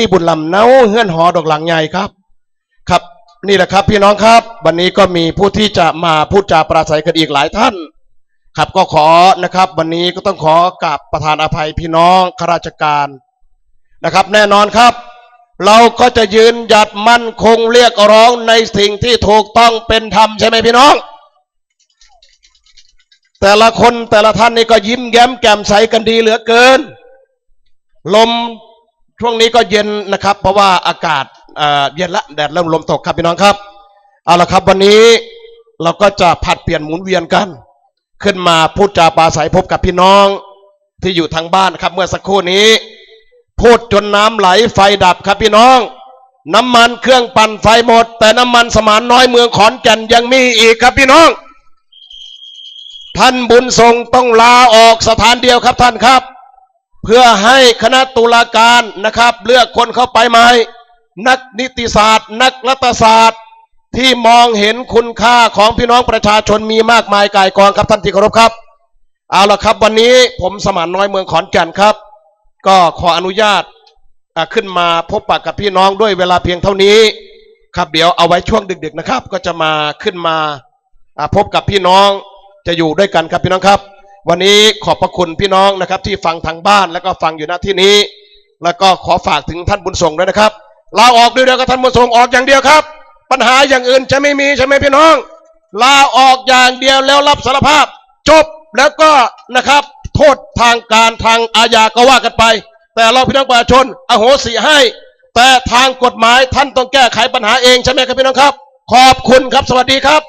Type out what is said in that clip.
มีบุญลำเนาเฮือนหอดอกหลังใหญ่ครับ ครับนี่แหละครับ พี่น้องครับ วันนี้ก็มีผู้ที่จะมาพูดจาปราศัยกันอีกหลายท่าน ครับก็ขอนะครับ วันนี้ก็ต้องขอกราบประธานอภัยพี่น้องข้าราชการนะครับ แน่นอนครับ เราก็จะยืนหยัดมั่นคงเรียกร้องในสิ่งที่ถูกต้องเป็นธรรมใช่ไหมพี่น้องแต่ละคนแต่ละท่านนี่ก็ยิ้มแย้มแจ่มใสกันดีเหลือเกิน ลม ช่วงนี้ก็เย็นนะครับ เพราะว่าอากาศเย็นละแดดเริ่มลมตกครับพี่น้องครับเอาละครับวันนี้เราก็จะผัดเปลี่ยนหมุนเวียนกัน ขึ้นมาพูดจาปาศัยพบกับพี่น้องที่อยู่ทางบ้านครับ เมื่อสักครู่นี้ พูดจนน้ำไหลไฟดับครับพี่น้อง น้ำมันเครื่องปั่นไฟหมด แต่น้ำมันสมานน้อยเมืองขอนแก่นยังมีอีกครับพี่น้อง ท่านบุญทรงต้องลาออกสถานเดียวครับท่านครับ เพื่อให้คณะตุลาการนะครับ เลือกคนเข้าไปใหม่นักนิติศาสตร์ นักรัฐศาสตร์ ที่มองเห็นคุณค่าของพี่น้องประชาชนมีมากมายกายกองครับท่านที่เคารพครับ เอาละครับวันนี้ผมสมานน้อยเมืองขอนแก่นครับ ก็ขออนุญาตขึ้นมาพบปะกับพี่น้องด้วยเวลาเพียงเท่านี้ ครับเดี๋ยวเอาไว้ช่วงดึกๆนะครับ ก็จะมาขึ้นมาพบกับพี่น้องจะอยู่ด้วยกันครับพี่น้องครับ วันนี้ขอบพระคุณพี่น้องนะครับ ที่ฟังทางบ้านแล้วก็ฟังอยู่ณที่นี้ แล้วก็ขอฝากถึงท่านบุญส่งด้วยนะครับลาออกเดียวๆกับท่านบุญส่งออกอย่างเดียวครับ ปัญหาอย่างอื่นจะไม่มีใช่ไหมพี่น้องลาออกอย่างเดียวแล้วรับสารภาพ จบแล้วก็นะครับโทษทางการทางอาญาก็ว่ากันไป แต่เราพี่น้องประชาชนอโหสิให้ แต่ทางกฎหมายท่านต้องแก้ไขปัญหาเองใช่ไหมครับพี่น้องครับ ขอบคุณครับสวัสดีครับ